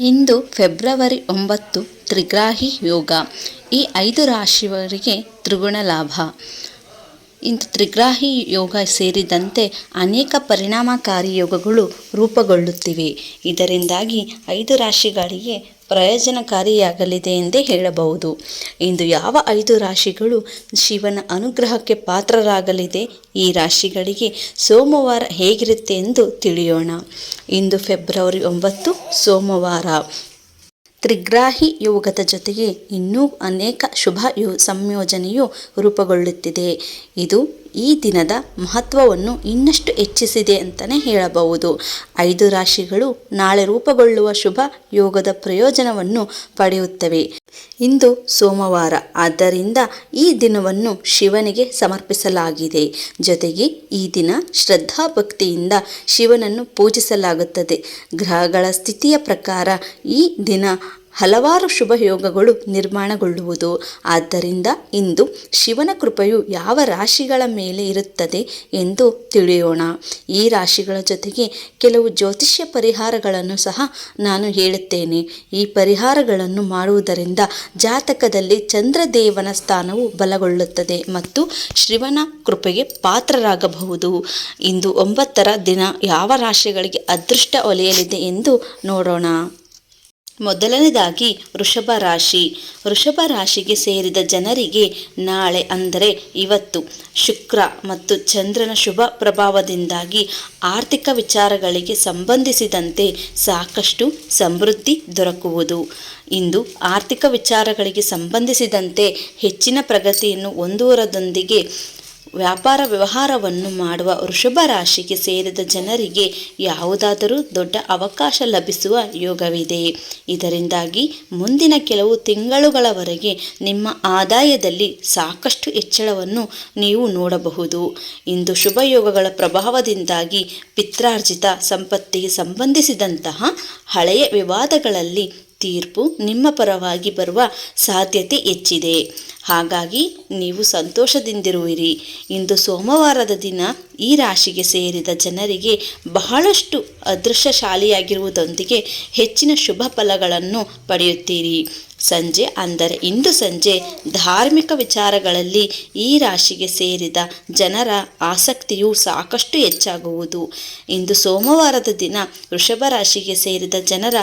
ಇಂದು February ಒಂಬತ್ತು, ತ್ರಿಗ್ರಾಹಿ ಯೋಗ. ಈ ಐದು ರಾಶಿಯವರಿಗೆ ತ್ರಿಗುಣ ಲಾಭ. ಇಂದು ತ್ರಿಗ್ರಾಹಿ ಯೋಗ ಸೇರಿದಂತೆ ಅನೇಕ ಪರಿಣಾಮಕಾರಿ ಯೋಗಗಳು ರೂಪುಗೊಳ್ಳುತ್ತಿವೆ. ಇದರಿಂದಾಗಿ ಐದು ರಾಶಿಗಳಿಗೆ ಪ್ರಯೋಜನಕಾರಿಯಾಗಲಿದೆ ಎಂದೇ ಹೇಳಬಹುದು. ಇಂದು ಯಾವ ಐದು ರಾಶಿಗಳು ಶಿವನ ಅನುಗ್ರಹಕ್ಕೆ ಪಾತ್ರರಾಗಲಿದೆ? ಈ ರಾಶಿಗಳಿಗೆ ಸೋಮವಾರ ಹೇಗಿರುತ್ತೆ ಎಂದು ತಿಳಿಯೋಣ. ಇಂದು ಫೆಬ್ರವರಿ ಒಂಬತ್ತು, ಸೋಮವಾರ. ತ್ರಿಗ್ರಾಹಿ ಯೋಗದ ಜೊತೆಗೆ ಇನ್ನೂ ಅನೇಕ ಶುಭ ಯು, ಸಂಯೋಜನೆಯು ರೂಪುಗೊಳ್ಳುತ್ತಿದೆ. ಇದು ಈ ದಿನದ ಮಹತ್ವವನ್ನು ಇನ್ನಷ್ಟು ಹೆಚ್ಚಿಸಿದೆ ಅಂತಲೇ ಹೇಳಬಹುದು. ಐದು ರಾಶಿಗಳು ನಾಳೆ ರೂಪುಗೊಳ್ಳುವ ಶುಭ ಯೋಗದ ಪ್ರಯೋಜನವನ್ನು ಪಡೆಯುತ್ತವೆ. ಇಂದು ಸೋಮವಾರ, ಆದ್ದರಿಂದ ಈ ದಿನವನ್ನು ಶಿವನಿಗೆ ಸಮರ್ಪಿಸಲಾಗಿದೆ. ಜೊತೆಗೆ ಈ ದಿನ ಶ್ರದ್ಧಾಭಕ್ತಿಯಿಂದ ಶಿವನನ್ನು ಪೂಜಿಸಲಾಗುತ್ತದೆ. ಗ್ರಹಗಳ ಸ್ಥಿತಿಯ ಪ್ರಕಾರ ಈ ದಿನ ಹಲವಾರು ಶುಭ ಯೋಗಗಳು ನಿರ್ಮಾಣಗೊಳ್ಳುವುದು. ಆದ್ದರಿಂದ ಇಂದು ಶಿವನ ಕೃಪೆಯು ಯಾವ ರಾಶಿಗಳ ಮೇಲೆ ಇರುತ್ತದೆ ಎಂದು ತಿಳಿಯೋಣ. ಈ ರಾಶಿಗಳ ಜೊತೆಗೆ ಕೆಲವು ಜ್ಯೋತಿಷ್ಯ ಪರಿಹಾರಗಳನ್ನು ಸಹ ನಾನು ಹೇಳುತ್ತೇನೆ. ಈ ಪರಿಹಾರಗಳನ್ನು ಮಾಡುವುದರಿಂದ ಜಾತಕದಲ್ಲಿ ಚಂದ್ರದೇವನ ಸ್ಥಾನವು ಬಲಗೊಳ್ಳುತ್ತದೆ ಮತ್ತು ಶಿವನ ಕೃಪೆಗೆ ಪಾತ್ರರಾಗಬಹುದು. ಇಂದು ಒಂಬತ್ತರ ದಿನ ಯಾವ ರಾಶಿಗಳಿಗೆ ಅದೃಷ್ಟ ಒಲೆಯಲಿದೆ ಎಂದು ನೋಡೋಣ. ಮೊದಲನೇದಾಗಿ ವೃಷಭ ರಾಶಿ. ವೃಷಭ ರಾಶಿಗೆ ಸೇರಿದ ಜನರಿಗೆ ನಾಳೆ ಅಂದರೆ ಇವತ್ತು ಶುಕ್ರ ಮತ್ತು ಚಂದ್ರನ ಶುಭ ಪ್ರಭಾವದಿಂದಾಗಿ ಆರ್ಥಿಕ ವಿಚಾರಗಳಿಗೆ ಸಂಬಂಧಿಸಿದಂತೆ ಸಾಕಷ್ಟು ಸಮೃದ್ಧಿ ದೊರಕುವುದು. ಇಂದು ಆರ್ಥಿಕ ವಿಚಾರಗಳಿಗೆ ಸಂಬಂಧಿಸಿದಂತೆ ಹೆಚ್ಚಿನ ಪ್ರಗತಿಯನ್ನು ಹೊಂದುವುದರೊಂದಿಗೆ ವ್ಯಾಪಾರ ವ್ಯವಹಾರವನ್ನು ಮಾಡುವ ವೃಷಭ ರಾಶಿಗೆ ಸೇರಿದ ಜನರಿಗೆ ಯಾವುದಾದರೂ ದೊಡ್ಡ ಅವಕಾಶ ಲಭಿಸುವ ಯೋಗವಿದೆ. ಇದರಿಂದಾಗಿ ಮುಂದಿನ ಕೆಲವು ತಿಂಗಳುಗಳವರೆಗೆ ನಿಮ್ಮ ಆದಾಯದಲ್ಲಿ ಸಾಕಷ್ಟು ಹೆಚ್ಚಳವನ್ನು ನೀವು ನೋಡಬಹುದು. ಇಂದು ಶುಭ ಯೋಗಗಳ ಪ್ರಭಾವದಿಂದಾಗಿ ಪಿತ್ರಾರ್ಜಿತ ಸಂಪತ್ತಿಗೆ ಸಂಬಂಧಿಸಿದಂತಹ ಹಳೆಯ ವಿವಾದಗಳಲ್ಲಿ ತೀರ್ಪು ನಿಮ್ಮ ಪರವಾಗಿ ಬರುವ ಸಾಧ್ಯತೆ ಹೆಚ್ಚಿದೆ. ಹಾಗಾಗಿ ನೀವು ಸಂತೋಷದಿಂದಿರುವಿರಿ. ಇಂದು ಸೋಮವಾರದ ದಿನ ಈ ರಾಶಿಗೆ ಸೇರಿದ ಜನರಿಗೆ ಬಹಳಷ್ಟು ಅದೃಶ್ಯಶಾಲಿಯಾಗಿರುವುದೊಂದಿಗೆ ಹೆಚ್ಚಿನ ಶುಭ ಫಲಗಳನ್ನು ಪಡೆಯುತ್ತೀರಿ. ಸಂಜೆ, ಅಂದರೆ ಇಂದು ಸಂಜೆ, ಧಾರ್ಮಿಕ ವಿಚಾರಗಳಲ್ಲಿ ಈ ರಾಶಿಗೆ ಸೇರಿದ ಜನರ ಆಸಕ್ತಿಯು ಸಾಕಷ್ಟು ಹೆಚ್ಚಾಗುವುದು. ಇಂದು ಸೋಮವಾರದ ದಿನ ವೃಷಭ ರಾಶಿಗೆ ಸೇರಿದ ಜನರ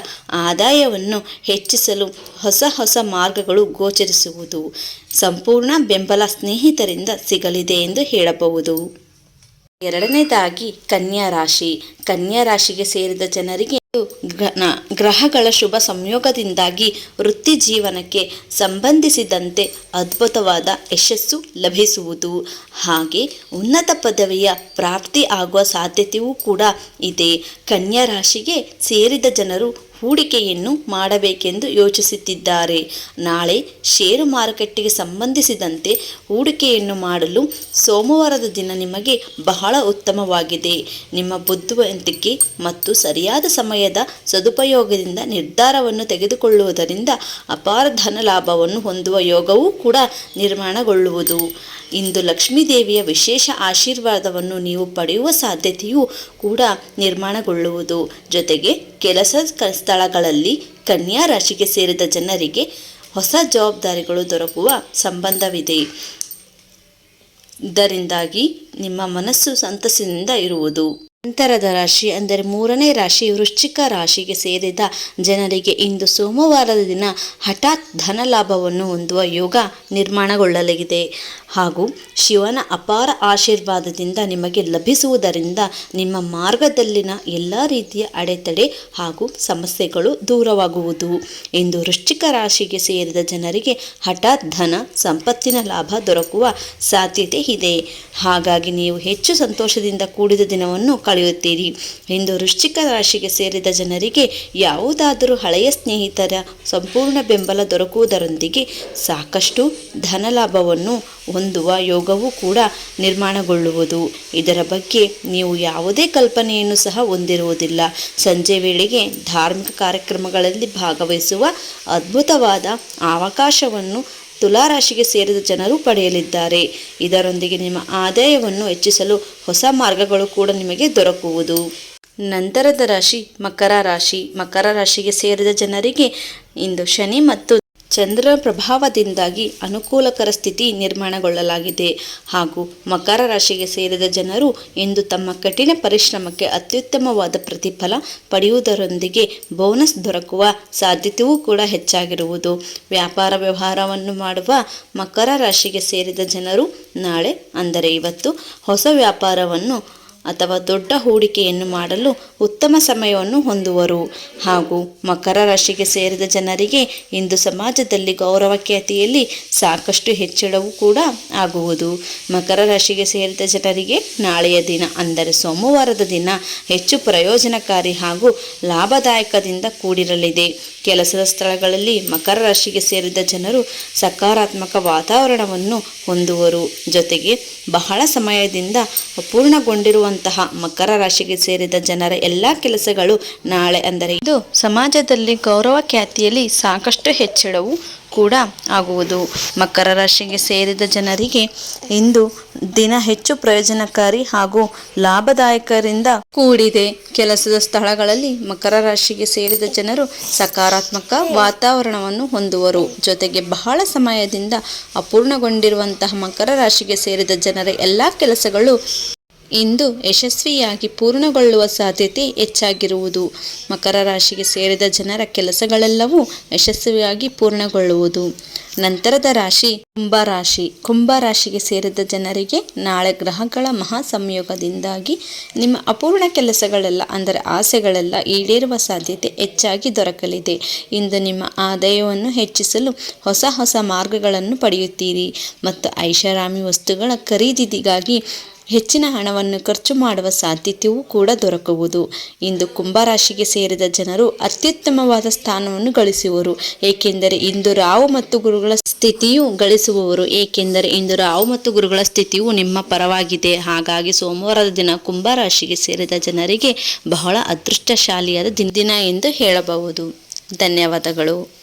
ಆದಾಯವನ್ನು ಹೆಚ್ಚಿಸಲು ಹೊಸ ಹೊಸ ಮಾರ್ಗಗಳು ಗೋಚರಿಸುವುದು ಸಂಪೂರ್ಣ ಬೆಂಬಲ ಸ್ನೇಹಿತರಿಂದ ಸಿಗಲಿದೆ ಎಂದು ಹೇಳಬಹುದು. ಎರಡನೇದಾಗಿ ಕನ್ಯಾ ರಾಶಿ. ಕನ್ಯಾ ರಾಶಿಗೆ ಸೇರಿದ ಜನರಿಗೆ ಗ್ರಹಗಳ ಶುಭ ಸಂಯೋಗದಿಂದಾಗಿ ವೃತ್ತಿ ಜೀವನಕ್ಕೆ ಸಂಬಂಧಿಸಿದಂತೆ ಅದ್ಭುತವಾದ ಯಶಸ್ಸು ಲಭಿಸುವುದು. ಹಾಗೆ ಉನ್ನತ ಪದವಿಯ ಪ್ರಾಪ್ತಿ ಆಗುವ ಸಾಧ್ಯತೆಯೂ ಕೂಡ ಇದೆ. ಕನ್ಯಾ ರಾಶಿಗೆ ಸೇರಿದ ಜನರು ಹೂಡಿಕೆಯನ್ನು ಮಾಡಬೇಕೆಂದು ಯೋಚಿಸುತ್ತಿದ್ದಾರೆ. ನಾಳೆ ಷೇರು ಮಾರುಕಟ್ಟೆಗೆ ಸಂಬಂಧಿಸಿದಂತೆ ಹೂಡಿಕೆಯನ್ನು ಮಾಡಲು ಸೋಮವಾರದ ದಿನ ನಿಮಗೆ ಬಹಳ ಉತ್ತಮವಾಗಿದೆ. ನಿಮ್ಮ ಬುದ್ಧಿವಂತಿಕೆ ಮತ್ತು ಸರಿಯಾದ ಸಮಯದ ಸದುಪಯೋಗದಿಂದ ನಿರ್ಧಾರವನ್ನು ತೆಗೆದುಕೊಳ್ಳುವುದರಿಂದ ಅಪಾರ ಧನ ಲಾಭವನ್ನು ಹೊಂದುವ ಯೋಗವೂ ಕೂಡ ನಿರ್ಮಾಣಗೊಳ್ಳುವುದು. ಇಂದು ಲಕ್ಷ್ಮೀದೇವಿಯ ವಿಶೇಷ ಆಶೀರ್ವಾದವನ್ನು ನೀವು ಪಡೆಯುವ ಸಾಧ್ಯತೆಯೂ ಕೂಡ ನಿರ್ಮಾಣಗೊಳ್ಳುವುದು. ಜೊತೆಗೆ ಕೆಲಸ ಸ್ಥಳಗಳಲ್ಲಿ ಕನ್ಯಾ ರಾಶಿಗೆ ಸೇರಿದ ಜನರಿಗೆ ಹೊಸ ಜವಾಬ್ದಾರಿಗಳು ದೊರಕುವ ಸಂಬಂಧವಿದೆ. ಇದರಿಂದಾಗಿ ನಿಮ್ಮ ಮನಸ್ಸು ಸಂತಸದಿಂದ ಇರುವುದು. ನಂತರದ ರಾಶಿ ಅಂದರೆ ಮೂರನೇ ರಾಶಿ ವೃಶ್ಚಿಕ ರಾಶಿಗೆ ಸೇರಿದ ಜನರಿಗೆ ಇಂದು ಸೋಮವಾರದ ದಿನ ಹಠಾತ್ ಧನ ಲಾಭವನ್ನು ಹೊಂದುವ ಯೋಗ ನಿರ್ಮಾಣಗೊಳ್ಳಲಿದೆ. ಹಾಗೂ ಶಿವನ ಅಪಾರ ಆಶೀರ್ವಾದದಿಂದ ನಿಮಗೆ ಲಭಿಸುವುದರಿಂದ ನಿಮ್ಮ ಮಾರ್ಗದಲ್ಲಿನ ಎಲ್ಲ ರೀತಿಯ ಅಡೆತಡೆ ಹಾಗೂ ಸಮಸ್ಯೆಗಳು ದೂರವಾಗುವುದು. ಇಂದು ವೃಶ್ಚಿಕ ರಾಶಿಗೆ ಸೇರಿದ ಜನರಿಗೆ ಹಠಾತ್ ಧನ, ಸಂಪತ್ತಿನ ಲಾಭ ದೊರಕುವ ಸಾಧ್ಯತೆ ಇದೆ. ಹಾಗಾಗಿ ನೀವು ಹೆಚ್ಚು ಸಂತೋಷದಿಂದ ಕೂಡಿದ ದಿನವನ್ನು ಕಳೆಯುತ್ತೀರಿ. ಇಂದು ವೃಶ್ಚಿಕ ರಾಶಿಗೆ ಸೇರಿದ ಜನರಿಗೆ ಯಾವುದಾದರೂ ಹಳೆಯ ಸ್ನೇಹಿತರ ಸಂಪೂರ್ಣ ಬೆಂಬಲ ದೊರಕುವುದರೊಂದಿಗೆ ಸಾಕಷ್ಟು ಧನಲಾಭವನ್ನು ಹೊಂದುವ ಯೋಗವೂ ಕೂಡ ನಿರ್ಮಾಣಗೊಳ್ಳುವುದು. ಇದರ ಬಗ್ಗೆ ನೀವು ಯಾವುದೇ ಕಲ್ಪನೆಯನ್ನು ಸಹ ಹೊಂದಿರುವುದಿಲ್ಲ. ಸಂಜೆ ವೇಳೆಗೆ ಧಾರ್ಮಿಕ ಕಾರ್ಯಕ್ರಮಗಳಲ್ಲಿ ಭಾಗವಹಿಸುವ ಅದ್ಭುತವಾದ ಅವಕಾಶವನ್ನು ತುಲಾರಾಶಿಗೆ ಸೇರಿದ ಜನರು ಪಡೆಯಲಿದ್ದಾರೆ. ಇದರೊಂದಿಗೆ ನಿಮ್ಮ ಆದಾಯವನ್ನು ಹೆಚ್ಚಿಸಲು ಹೊಸ ಮಾರ್ಗಗಳು ಕೂಡ ನಿಮಗೆ ದೊರಕುವುದು. ನಂತರದ ರಾಶಿ ಮಕರ ರಾಶಿ. ಮಕರ ರಾಶಿಗೆ ಸೇರಿದ ಜನರಿಗೆ ಇಂದು ಶನಿ ಮತ್ತು ಚಂದ್ರನ ಪ್ರಭಾವದಿಂದಾಗಿ ಅನುಕೂಲಕರ ಸ್ಥಿತಿ ನಿರ್ಮಾಣಗೊಳ್ಳಲಾಗಿದೆ. ಹಾಗೂ ಮಕರ ರಾಶಿಗೆ ಸೇರಿದ ಜನರು ಇಂದು ತಮ್ಮ ಕಠಿಣ ಪರಿಶ್ರಮಕ್ಕೆ ಅತ್ಯುತ್ತಮವಾದ ಪ್ರತಿಫಲ ಪಡೆಯುವುದರೊಂದಿಗೆ ಬೋನಸ್ ದೊರಕುವ ಸಾಧ್ಯತೆಯೂ ಕೂಡ ಹೆಚ್ಚಾಗಿರುವುದು. ವ್ಯಾಪಾರ ವ್ಯವಹಾರವನ್ನು ಮಾಡುವ ಮಕರ ರಾಶಿಗೆ ಸೇರಿದ ಜನರು ನಾಳೆ ಅಂದರೆ ಇವತ್ತು ಹೊಸ ವ್ಯಾಪಾರವನ್ನು ಅಥವಾ ದೊಡ್ಡ ಹೂಡಿಕೆಯನ್ನು ಮಾಡಲು ಉತ್ತಮ ಸಮಯವನ್ನು ಹೊಂದುವರು. ಹಾಗೂ ಮಕರ ರಾಶಿಗೆ ಸೇರಿದ ಜನರಿಗೆ ಇಂದು ಸಮಾಜದಲ್ಲಿ ಗೌರವ ಖ್ಯಾತಿಯಲ್ಲಿ ಸಾಕಷ್ಟು ಹೆಚ್ಚಳವೂ ಕೂಡ ಆಗುವುದು. ಮಕರ ರಾಶಿಗೆ ಸೇರಿದ ಜನರಿಗೆ ನಾಳೆಯ ದಿನ, ಅಂದರೆ ಸೋಮವಾರದ ದಿನ, ಹೆಚ್ಚು ಪ್ರಯೋಜನಕಾರಿ ಹಾಗೂ ಲಾಭದಾಯಕದಿಂದ ಕೂಡಿರಲಿದೆ. ಕೆಲಸದ ಸ್ಥಳಗಳಲ್ಲಿ ಮಕರ ರಾಶಿಗೆ ಸೇರಿದ ಜನರು ಸಕಾರಾತ್ಮಕ ವಾತಾವರಣವನ್ನು ಹೊಂದುವರು. ಜೊತೆಗೆ ಬಹಳ ಸಮಯದಿಂದ ಅಪೂರ್ಣಗೊಂಡಿರುವಂತಹ ಮಕರ ರಾಶಿಗೆ ಸೇರಿದ ಜನರ ಎಲ್ಲ ಕೆಲಸಗಳು ನಾಳೆ ಅಂದರೆ ಇದು ಸಮಾಜದಲ್ಲಿ ಗೌರವ ಖ್ಯಾತಿಯಲ್ಲಿ ಸಾಕಷ್ಟು ಹೆಚ್ಚಳವು ಕೂಡ ಆಗುವುದು. ಮಕರ ರಾಶಿಗೆ ಸೇರಿದ ಜನರಿಗೆ ಇಂದು ದಿನ ಹೆಚ್ಚು ಪ್ರಯೋಜನಕಾರಿ ಹಾಗೂ ಲಾಭದಾಯಕರಿಂದ ಕೂಡಿದೆ. ಕೆಲಸದ ಸ್ಥಳಗಳಲ್ಲಿ ಮಕರ ರಾಶಿಗೆ ಸೇರಿದ ಜನರು ಸಕಾರಾತ್ಮಕ ವಾತಾವರಣವನ್ನು ಹೊಂದುವರು. ಜೊತೆಗೆ ಬಹಳ ಸಮಯದಿಂದ ಅಪೂರ್ಣಗೊಂಡಿರುವಂತಹ ಮಕರ ರಾಶಿಗೆ ಸೇರಿದ ಜನರ ಎಲ್ಲ ಕೆಲಸಗಳು ಇಂದು ಯಶಸ್ವಿಯಾಗಿ ಪೂರ್ಣಗೊಳ್ಳುವ ಸಾಧ್ಯತೆ ಹೆಚ್ಚಾಗಿರುವುದು. ಮಕರ ರಾಶಿಗೆ ಸೇರಿದ ಜನರ ಕೆಲಸಗಳೆಲ್ಲವೂ ಯಶಸ್ವಿಯಾಗಿ ಪೂರ್ಣಗೊಳ್ಳುವುದು. ನಂತರದ ರಾಶಿ ಕುಂಭ ರಾಶಿ. ಕುಂಭ ರಾಶಿಗೆ ಸೇರಿದ ಜನರಿಗೆ ನಾಳೆ ಗ್ರಹಗಳ ಮಹಾ ಸಂಯೋಗದಿಂದಾಗಿ ನಿಮ್ಮ ಅಪೂರ್ಣ ಕೆಲಸಗಳೆಲ್ಲ, ಅಂದರೆ ಆಸೆಗಳೆಲ್ಲ ಈಡೇರುವ ಸಾಧ್ಯತೆ ಹೆಚ್ಚಾಗಿ ದೊರಕಲಿದೆ. ಇಂದು ನಿಮ್ಮ ಆದಾಯವನ್ನು ಹೆಚ್ಚಿಸಲು ಹೊಸ ಹೊಸ ಮಾರ್ಗಗಳನ್ನು ಪಡೆಯುತ್ತೀರಿ. ಮತ್ತು ಐಷಾರಾಮಿ ವಸ್ತುಗಳ ಖರೀದಿಗಾಗಿ ಹೆಚ್ಚಿನ ಹಣವನ್ನು ಖರ್ಚು ಮಾಡುವ ಸಾಧ್ಯತೆಯೂ ಕೂಡ ದೊರಕುವುದು. ಇಂದು ಕುಂಭರಾಶಿಗೆ ಸೇರಿದ ಜನರು ಅತ್ಯುತ್ತಮವಾದ ಸ್ಥಾನವನ್ನು ಗಳಿಸುವರು. ಏಕೆಂದರೆ ಇಂದು ರಾವು ಮತ್ತು ಗುರುಗಳ ಸ್ಥಿತಿಯು ಗಳಿಸುವವರು. ಏಕೆಂದರೆ ಇಂದು ರಾವು ಮತ್ತು ಗುರುಗಳ ಸ್ಥಿತಿಯು ನಿಮ್ಮ ಪರವಾಗಿದೆ. ಹಾಗಾಗಿ ಸೋಮವಾರದ ದಿನ ಕುಂಭರಾಶಿಗೆ ಸೇರಿದ ಜನರಿಗೆ ಬಹಳ ಅದೃಷ್ಟಶಾಲಿಯಾದ ದಿನ ಎಂದು ಹೇಳಬಹುದು. ಧನ್ಯವಾದಗಳು.